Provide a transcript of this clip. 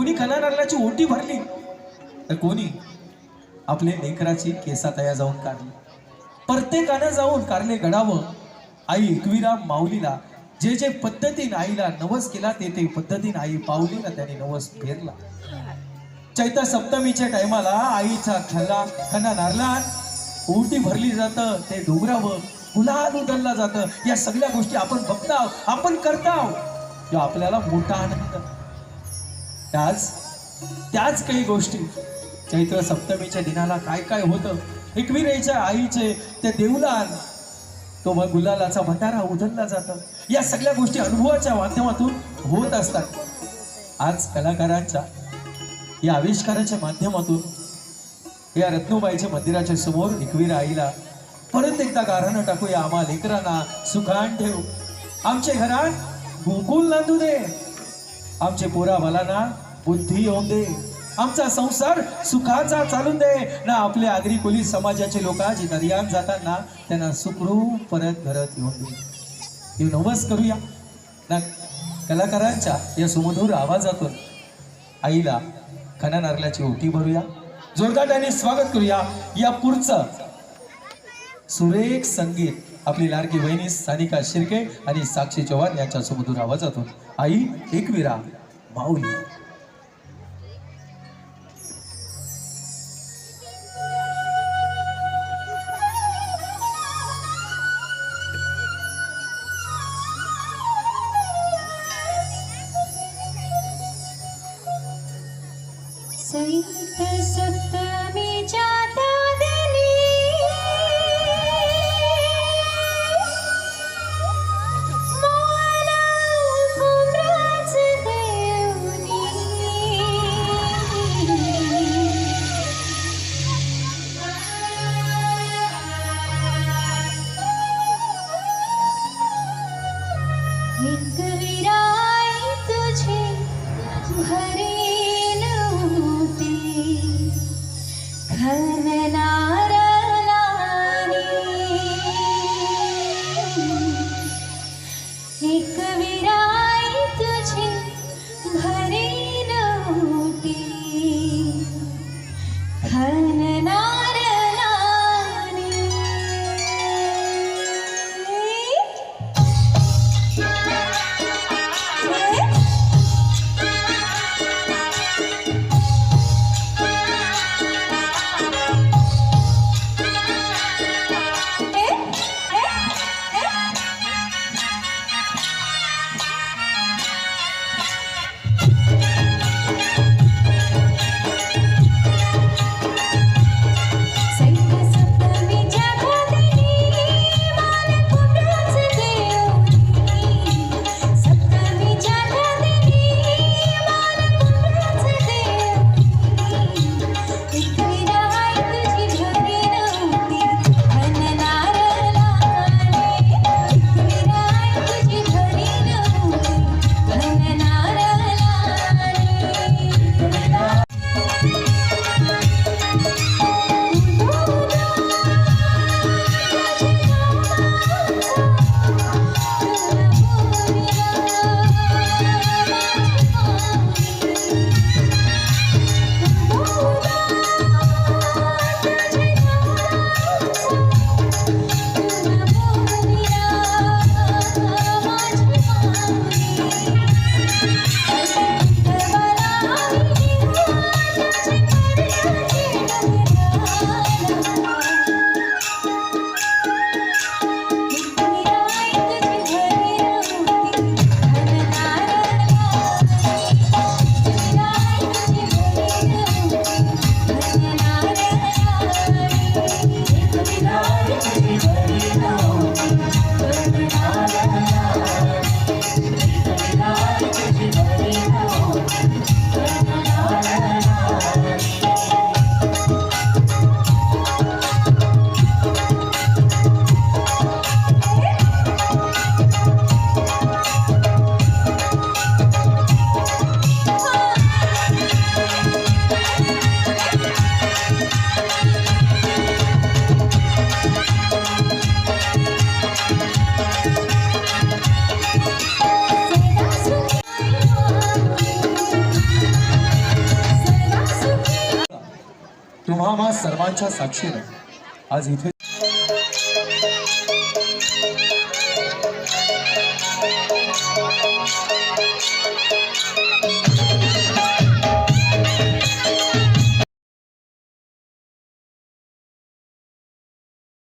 कुणी खना नारळाची ओटी भरली? तर कोणी? आपले लेकराची केसा तया जाऊन काढली प्रत्येकानं जाऊन कारले गडावं. आई एकविरा माऊलीला जे जे पद्धतीने आईला नवस केला ते ते पद्धतीने आई पावलीला त्याने नवस फेरला चैत्र सप्तमीच्या टायमाला आईचा खल्ला खन्ना नारला ओटी भरली जातं ते डोंगरावर गुलाल उधरला जातं. या सगळ्या गोष्टी आपण बघताव आपण करताव. आपल्याला मोठा आनंद त्याच त्याच काही गोष्टी. चैत्र सप्तमीच्या दिनाला काय काय होतं? एकविरेच्या आईचे ते देवलान तो मग गुलालाचा भंडारा उधळला जातं. या सगळ्या गोष्टी अनुभवाच्या माध्यमातून होत असतात. आज कलाकारांच्या या आविष्काराच्या माध्यमातून या रत्नबाईच्या मंदिराच्या समोर एकवीर आईला परत एकदा गारणं टाकूया. आम्हा लेकरांना सुखान ठेव. आमच्या घरात गोकुल नांदू दे. आमचे पोरा बालांना बुद्धी येऊन दे. आमचा संसार सुखाचा चालून दे. ना आपले आगरी कोली समाजाचे लोक जे दर्यात जाताना त्यांना सुखरूप परत घरात येऊन दे. हे नवस करूया. ना कलाकारांच्या या सुमधूर आवाजातून आईला खना नारळाची ओटी भरूया. जोरदाराने स्वागत करूया. या पुढचं सुरेख संगीत आपली लाडकी बहिणी सानिका शिर्के आणि साक्षी चव्हाण यांच्या सुमधूर आवाजातून. आई Ekvira bao nhiêu Say, say. एक विराई तुझे भरेल होते. खरा Thank you. तुम्हा सर्वांच्या साक्षीनं. आज इथे